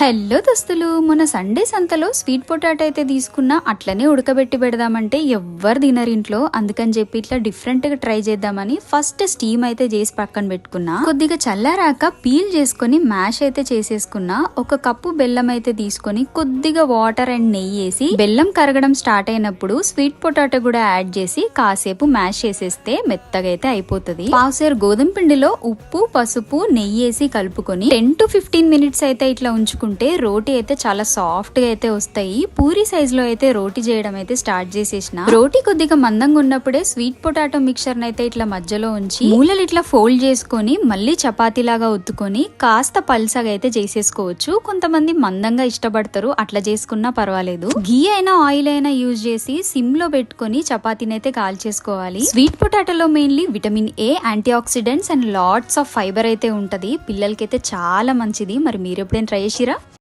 Hello దోస్తులు మొన్న Sunday సంతలో స్వీట్ పొటాటో అయితే తీసుకున్నా అట్లనే ఉడకబెట్టి పెడదామంటే ఎవ్వరు తినరు ఇంట్లో. అందుకని చెప్పి ఇట్లా డిఫరెంట్గా ట్రై చేద్దామని ఫస్ట్ స్టీమ్ అయితే చేసి పక్కన పెట్టుకున్నా. కొద్దిగా చల్లారాక పీల్ చేసుకొని మ్యాష్ అయితే చేసేసుకున్నా. ఒక కప్పు బెల్లం అయితే తీసుకొని కొద్దిగా వాటర్ అండ్ నెయ్యి వేసి బెల్లం కరగడం స్టార్ట్ అయినప్పుడు స్వీట్ పొటాటో కూడా యాడ్ చేసి కాసేపు మ్యాష్ చేసేస్తే మెత్తగా అయితే అయిపోతుంది. పావుసేరు గోధుమ పిండిలో ఉప్పు పసుపు నెయ్యి వేసి కలుపుకొని టెన్ టు ఫిఫ్టీన్ మినిట్స్ అయితే ఇట్లా ఉంచుకుంటే రోటీ అయితే చాలా సాఫ్ట్గా అయితే వస్తాయి. పూరి సైజ్లో అయితే రోటీ చేయడం అయితే స్టార్ట్ చేసేసిన. రోటీ కొద్దిగా మందంగా ఉన్నప్పుడే స్వీట్ పొటాటో మిక్చర్ అయితే ఇట్లా మధ్యలో ఉంచి మూలలు ఇట్లా ఫోల్డ్ చేసుకొని మళ్ళీ చపాతీ లాగా ఉత్తుకొని కాస్త పల్సగా అయితే చేసేసుకోవచ్చు. కొంతమంది మందంగా ఇష్టపడతారు. అట్లా చేసుకున్నా పర్వాలేదు. గీ అయినా ఆయిల్ అయినా యూజ్ చేసి సిమ్లో పెట్టుకొని చపాతీని అయితే కాల్చేసుకోవాలి. Sweet పొటాటోలో mainly vitamin A anti oxidants and lots of fibre అయితే ఉంటది. పిల్లలకైతే చాలా మంచిది. మరి మీరు ఎప్పుడైనా ట్రై చేసిరా?